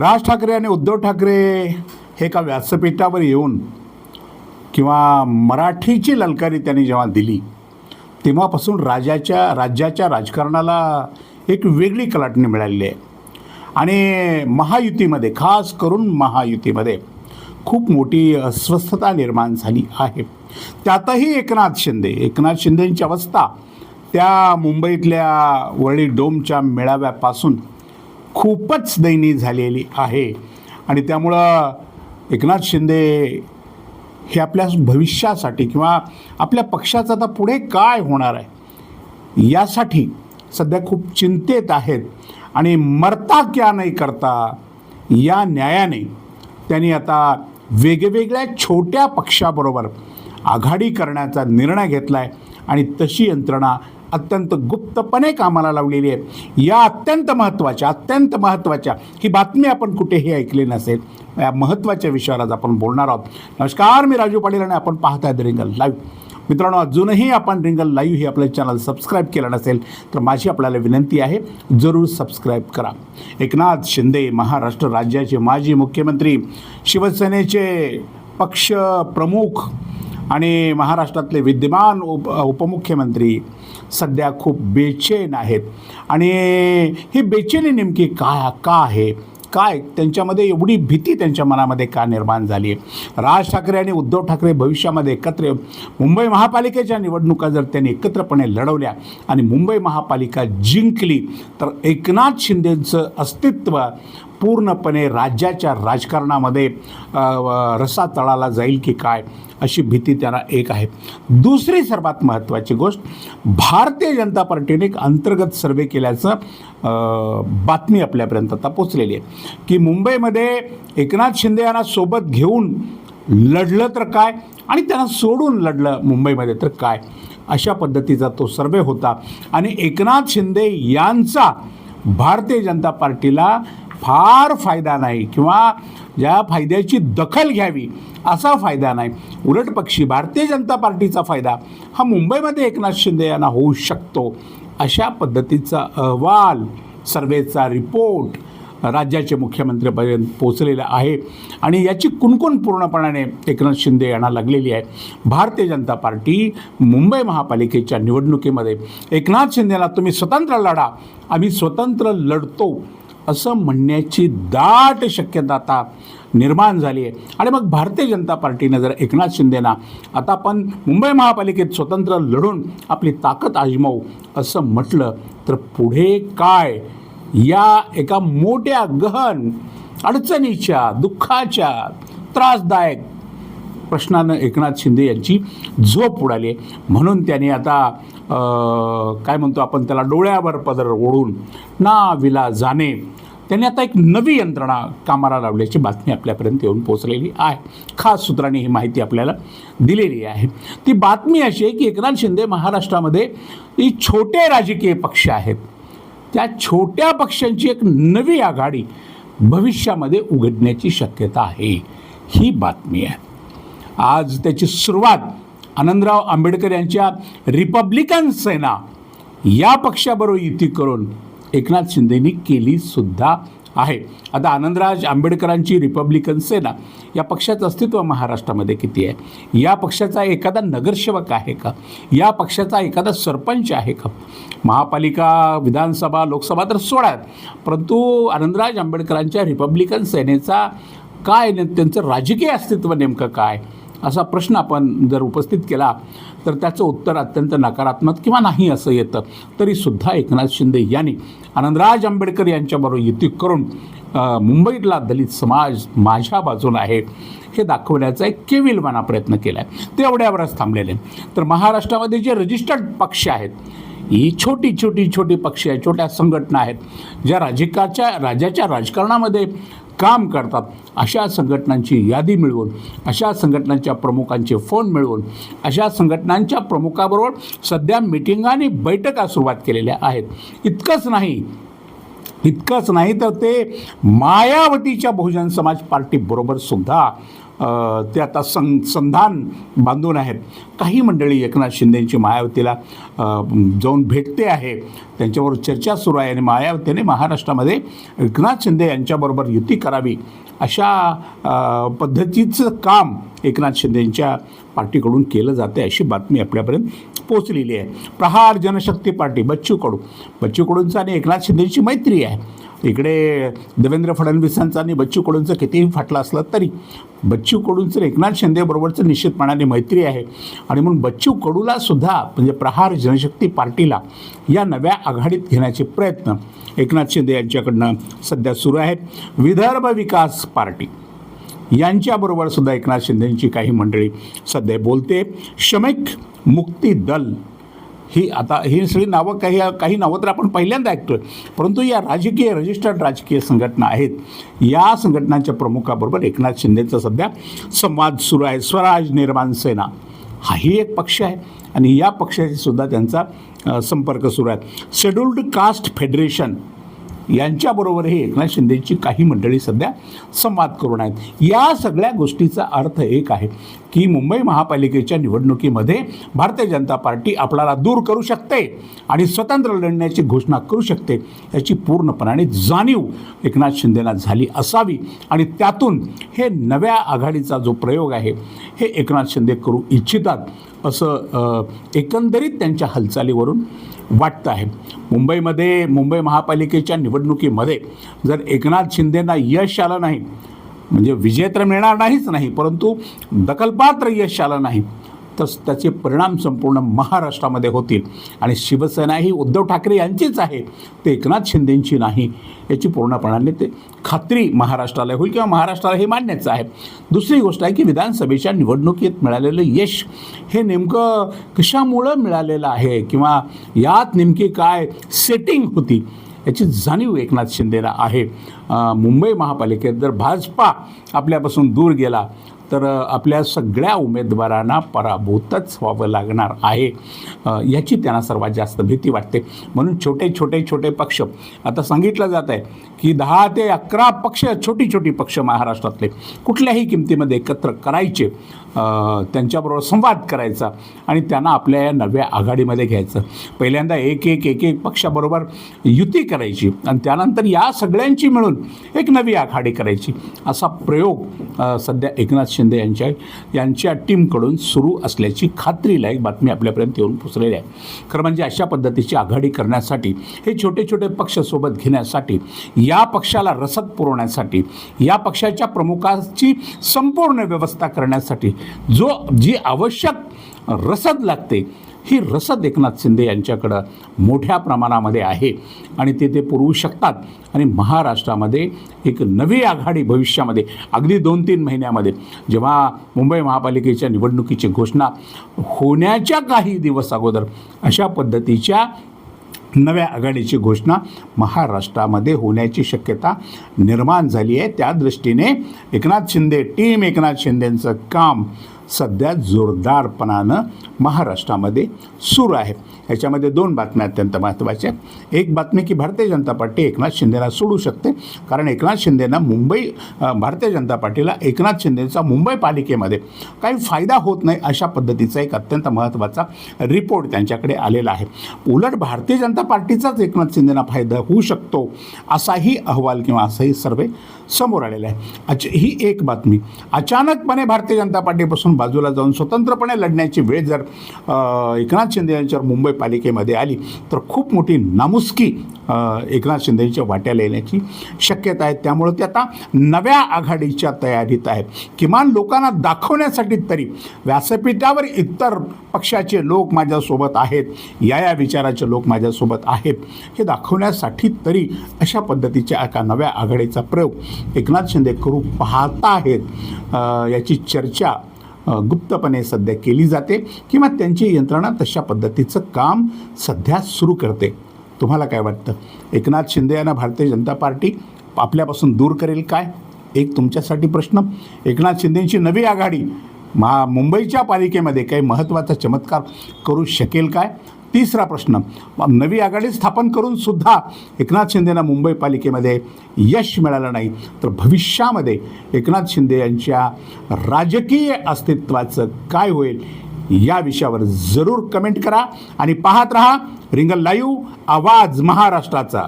राज ठाकरे आणि उद्धव ठाकरे हे एका व्यासपीठावर येऊन किंवा मराठीची ललकारी त्यांनी जेव्हा दिली तेव्हापासून राजाच्या राज्याच्या राजकारणाला एक वेगळी कलाटणी मिळालेली आहे. आणि महायुतीमध्ये खास करून महायुतीमध्ये खूप मोठी अस्वस्थता निर्माण झाली आहे. त्यातही एकनाथ शिंदे एकनाथ शिंदेंची अवस्था त्या मुंबईतल्या वरळी डोमच्या मेळाव्यापासून खूपच दयनीय झालेली आहे. आणि त्यामुळं एकनाथ शिंदे हे आपल्या भविष्यासाठी किंवा आपल्या पक्षाचं आता पुढे काय होणार आहे यासाठी सध्या खूप चिंतेत आहेत. आणि मरता क्या नाही करता या न्यायाने त्यांनी आता वेगवेगळ्या छोट्या पक्षाबरोबर आघाडी करण्याचा निर्णय घेतला आहे आणि तशी यंत्रणा अत्यंत गुप्तपणे कामाला लावलेली आहे या अत्यंत महत्त्वाच्या अत्यंत महत्त्वाच्या ही बातमी आपण कुठेही ऐकली नसेल या महत्त्वाच्या विषयावर आज आपण बोलणार आहोत. नमस्कार मी राजू पाटील आणि आपण पाहत पाहताय रिंगल लाईव्ह मित्रांनो अजूनही आपण रिंगल लाईव्ह हे आपलं चॅनल सबस्क्राईब केलं नसेल तर माझी आपल्याला विनंती आहे जरूर सबस्क्राईब करा. एकनाथ शिंदे महाराष्ट्र राज्याचे माजी मुख्यमंत्री शिवसेनेचे पक्ष प्रमुख आणि महाराष्ट्रातले विद्यमान उप उपमुख्यमंत्री सध्या खूप बेचैन आहेत. आणि ही बेचैनी नेमकी का का आहे? काय? त्यांच्यामध्ये एवढी भीती त्यांच्या मनामध्ये का निर्माण झाली आहे राज ठाकरे आणि उद्धव ठाकरे भविष्यामध्ये एकत्र मुंबई महापालिकेच्या निवडणुका जर त्यांनी एकत्रपणे लढवल्या आणि मुंबई महापालिका जिंकली तर एकनाथ शिंदेचं अस्तित्व पूर्णपणे राज्याच्या राजकारणामध्ये व- रसा तळाला जाईल की काय? अशी भीती त्यांना एक आहे. दुसरी सर्वात महत्त्वाची गोष्ट भारतीय जनता पार्टीने एक अंतर्गत सर्वे केल्याचं बातमी आपल्यापर्यंत आता पोचलेली आहे. की मुंबईमध्ये एकनाथ शिंदे यांना सोबत घेऊन लढलं तर काय आणि त्यांना सोडून लढलं मुंबईमध्ये तर काय? अशा पद्धतीचा तो सर्वे होता. आणि एकनाथ शिंदे यांचा भारतीय जनता पार्टीला फार फायदा नाही किंवा ज्या फायद्याची दखल घ्यावी असा फायदा नाही. उलट पक्षी भारतीय जनता पार्टीचा फायदा हा मुंबईमध्ये एकनाथ शिंदे यांना होऊ शकतो अशा पद्धतीचा अहवाल सर्वेचा रिपोर्ट राज्याचे मुख्यमंत्र्यांपर्यंत पोचलेला आहे आणि याची कुणकुण पूर्णपणाने एकनाथ शिंदे यांना लागलेली आहे. भारतीय जनता पार्टी मुंबई महापालिकेच्या निवडणुकीमध्ये एकनाथ शिंदेला तुम्ही स्वतंत्र लढा आम्ही स्वतंत्र लढतो. असं म्हणण्याची दाट शक्यता आता निर्माण झाली आहे. आणि मग भारतीय जनता पार्टीनं जर एकनाथ शिंदेना आता आपण मुंबई महापालिकेत स्वतंत्र लढून आपली ताकद आजमावू असं म्हटलं तर पुढे काय? या एका मोठ्या गहन अडचणीच्या दुःखाच्या त्रासदायक प्रश्नानं एकनाथ शिंदे यांची झोप उडाली. आहे म्हणून त्यांनी आता काय म्हणतो आपण त्याला डोळ्यावर पदर ओढून ना विला जाणे त्यांनी आता एक नवी यंत्रणा कामाला लावल्याची बातमी आपल्यापर्यंत येऊन पोचलेली आहे. खास सूत्रांनी ही माहिती आपल्याला दिलेली आहे. ती बातमी अशी आहे की एकनाथ शिंदे महाराष्ट्रामध्ये ही छोटे राजकीय पक्ष आहेत. त्या छोट्या पक्षांची एक नवी आघाडी भविष्यामध्ये उघडण्याची शक्यता आहे. ही बातमी आहे. आज त्याची सुरुवात आनंदराव आंबेडकर यांच्या रिपब्लिकन सेना या पक्षाबरोबर युती करून एकनाथ शिंदेनी केली सुद्धा आहे. आता आनंदराज आंबेडकरांची रिपब्लिकन सेना या पक्षाचं अस्तित्व महाराष्ट्रामध्ये किती आहे? या पक्षाचा एखादा नगरसेवक आहे का? या पक्षाचा एखादा सरपंच आहे का? महापालिका विधानसभा लोकसभा तर सोडात परंतु आनंदराज आंबेडकरांच्या रिपब्लिकन सेनेचा काय त्यांचं राजकीय अस्तित्व नेमकं काय? असा प्रश्न आपण जर उपस्थित केला तर त्याचं उत्तर अत्यंत नकारात्मक किंवा नाही असं येतं. तरीसुद्धा एकनाथ शिंदे यांनी आनंदराज आंबेडकर यांच्याबरोबर युती करून मुंबईतला दलित समाज माझ्या बाजूला आहे हे दाखवण्याचा एक केविलवाना प्रयत्न केला आहे ते एवढ्यावरच थांबलेले आहे. तर महाराष्ट्रामध्ये जे रजिस्टर्ड पक्ष आहेत ही छोटी छोटी छोटी पक्षी आहेत छोट्या संघटना आहेत ज्या राजकाच्या राज्याच्या राजकारणामध्ये काम करतात. अशा संघटनांची यादी मिळवून अशा संघटनांच्या प्रमुखांचे फोन मिळवून अशा संघटनांच्या प्रमुखाबरोबर सध्या मिटिंग आणि बैठका सुरुवात केलेल्या आहेत. इतकंच नाही इतकंच नाही तर ते मायावतीच्या बहुजन समाज पार्टीबरोबर सुद्धा ते आता सं संधान बांधून आहेत. काही मंडळी एकनाथ शिंदेंची मायावतीला जाऊन भेटते आहे. त्यांच्यावर चर्चा सुरू आहे आणि मायावतीने महाराष्ट्रामध्ये एकनाथ शिंदे यांच्याबरोबर युती करावी अशा पद्धतीचं काम एकनाथ शिंदेंच्या पार्टीकडून केलं जाते अशी बातमी आपल्यापर्यंत पोचलेली आहे. प्रहार जनशक्ती पार्टी बच्चू कडू बच्चू कडूंचा आणि एकनाथ शिंदेची मैत्री आहे. इकडे देवेंद्र फडणवीसांचा आणि बच्चू कडूंचं कितीही फाटलं असलं तरी बच्चू कडूंचं एकनाथ शिंदेबरोबरचं निश्चितपणाने मैत्री आहे. आणि म्हणून बच्चू कडूला सुद्धा म्हणजे प्रहार जनशक्ती पार्टीला या नव्या आघाडीत घेण्याचे प्रयत्न एकनाथ शिंदे यांच्याकडनं सध्या सुरू आहेत. विदर्भ विकास पार्टी. यांच्याबरोबर सुद्धा एकनाथ शिंदेंची काही मंडळी सध्या बोलते. श्रमिक मुक्ती दल ही आता ही सगळी नावं काही काही नावं तर आपण पहिल्यांदा ऐकतोय. परंतु या राजकीय रजिस्टर्ड राजकीय संघटना आहेत. या संघटनांच्या प्रमुखाबरोबर एकनाथ शिंदेचा सध्या संवाद सुरू आहे. स्वराज निर्माण सेना. हाही एक पक्ष आहे. आणि या पक्षाशी सुद्धा त्यांचा संपर्क सुरू आहे. शेड्युल्ड कास्ट फेडरेशन यांच्याबरोबरही एकनाथ शिंदेची काही मंडळी सध्या संवाद करून आहेत. या सगळ्या गोष्टीचा अर्थ एक आहे की मुंबई महापालिकेच्या निवडणुकीमध्ये भारतीय जनता पार्टी आपल्याला दूर करू शकते आणि स्वतंत्र लढण्याची घोषणा करू शकते याची पूर्णपणाने जाणीव एकनाथ शिंदेना झाली असावी आणि त्यातून हे नव्या आघाडीचा जो प्रयोग आहे हे एकनाथ शिंदे करू इच्छितात असं एकंदरीत त्यांच्या हालचालीवरून वाटतं आहे. मुंबईमध्ये मुंबई महापालिकेच्या निवडणुकीमध्ये जर एकनाथ शिंदेना यश आलं नाही म्हणजे विजय तर मिळणार नाहीच नाही परंतु दखलपात्र यश आलं नाही तर त्याचे परिणाम संपूर्ण महाराष्ट्रामध्ये होतील. आणि शिवसेना ही उद्धव ठाकरे यांचीच आहे ते एकनाथ शिंदेंची नाही. याची पूर्णपणाने ते खात्री महाराष्ट्राला होईल किंवा महाराष्ट्राला हे मान्यच आहे. दुसरी गोष्ट आहे की विधानसभेच्या निवडणुकीत मिळालेलं यश हे नेमकं कशामुळं मिळालेलं आहे? किंवा यात नेमकी काय सेटिंग होती? याची जाणीव एकनाथ शिंदेला आहे. मुंबई महापालिकेत जर भाजपा आपल्यापासून दूर गेला तर आपल्या सगळ्या उमेदवारांना पराभूतच व्हावं लागणार आहे. याची त्यांना सर्वात जास्त भीती वाटते. म्हणून छोटे छोटे छोटे पक्ष आता सांगितलं जात आहे की दहा ते अकरा पक्ष छोटी छोटी पक्ष महाराष्ट्रातले कुठल्याही किमतीमध्ये एकत्र करायचे त्यांच्याबरोबर संवाद करायचा आणि त्यांना आपल्या या नव्या आघाडीमध्ये घ्यायचं. पहिल्यांदा एक एक एक एक पक्षाबरोबर युती करायची आणि त्यानंतर या सगळ्यांची मिळून एक नवी आघाडी करायची असा प्रयोग सध्या एकनाथ शिंदे यांच्या यांच्या टीमकडून सुरू असल्याची खात्रीलायक बातमी आपल्यापर्यंत येऊन पोचलेली आहे. खरं म्हणजे अशा पद्धतीची आघाडी करण्यासाठी हे छोटे छोटे पक्ष सोबत घेण्यासाठी या पक्षाला रसद पुरवण्यासाठी या पक्षाच्या प्रमुखाची संपूर्ण व्यवस्था करण्यासाठी जो जी आवश्यक रसद लागते ही रसद एकनाथ शिंदे यांच्याकडं मोठ्या प्रमाणामध्ये आहे. आणि ते ते पुरवू शकतात. आणि महाराष्ट्रामध्ये एक नवी आघाडी भविष्यामध्ये अगदी दोन तीन महिन्यामध्ये जेव्हा मुंबई महापालिकेच्या निवडणुकीची घोषणा होण्याच्या काही दिवस अगोदर अशा पद्धतीच्या नव्या आघाडीची घोषणा महाराष्ट्रामध्ये होण्याची शक्यता निर्माण झाली आहे. त्या दृष्टीने एकनाथ शिंदे टीम एकनाथ शिंदेंचं काम सध्या जोरदारपणानं महाराष्ट्रामध्ये सुरू आहे. याच्यामध्ये दोन बातम्या अत्यंत महत्त्वाच्या एक बातमी की भारतीय जनता पार्टी एकनाथ शिंदेला सोडू शकते कारण एकनाथ शिंदेना मुंबई भारतीय जनता पार्टीला एकनाथ शिंदेचा मुंबई पालिकेमध्ये काही फायदा होत नाही अशा पद्धतीचा एक अत्यंत महत्त्वाचा रिपोर्ट त्यांच्याकडे आलेला आहे. उलट भारतीय जनता पार्टीचाच एकनाथ शिंदेना फायदा होऊ शकतो असाही अहवाल किंवा असाही सर्वे समोर आलेला आहे. अच ही एक बातमी. अचानकपणे भारतीय जनता पार्टीपासून बाजूला जाऊन स्वतंत्रपणे लढण्याची वेळ जर एकनाथ शिंदे यांच्यावर मुंबई पालिकेमध्ये आली तर खूप मोठी नामुस्की एकनाथ शिंदेच्या वाट्याला येण्याची शक्यता आहे. त्यामुळं ते आता नव्या आघाडीच्या तयारीत आहेत. किमान लोकांना दाखवण्यासाठी तरी व्यासपीठावर इतर पक्षाचे लोक माझ्यासोबत आहेत या या विचाराचे लोक माझ्यासोबत आहेत हे दाखवण्यासाठी तरी अशा पद्धतीच्या एका नव्या आघाडीचा प्रयोग एकनाथ शिंदे करू पाहता आहेत. याची चर्चा गुप्तपणे सध्या केली जाते किंवा त्यांची यंत्रणा तशा पद्धतीचं काम सध्या सुरू करते. तुम्हाला काय वाटतं? एकनाथ शिंदे यांना भारतीय जनता पार्टी आपल्यापासून दूर करेल काय? एक तुमच्यासाठी प्रश्न. एकनाथ शिंदेची नवी आघाडी मा मुंबईच्या पालिकेमध्ये काही महत्त्वाचा चमत्कार करू शकेल काय? तिसरा प्रश्न. नवी आघाडी स्थापन करून सुद्धा एकनाथ शिंदेना मुंबई पालिकेमध्ये यश मिळालं नाही. तर भविष्यामध्ये एकनाथ शिंदे यांच्या राजकीय अस्तित्वाचं काय होईल या विषयावर जरूर कमेंट करा. आणि पाहत रहा रिंगल लाईव्ह आवाज महाराष्ट्राचा.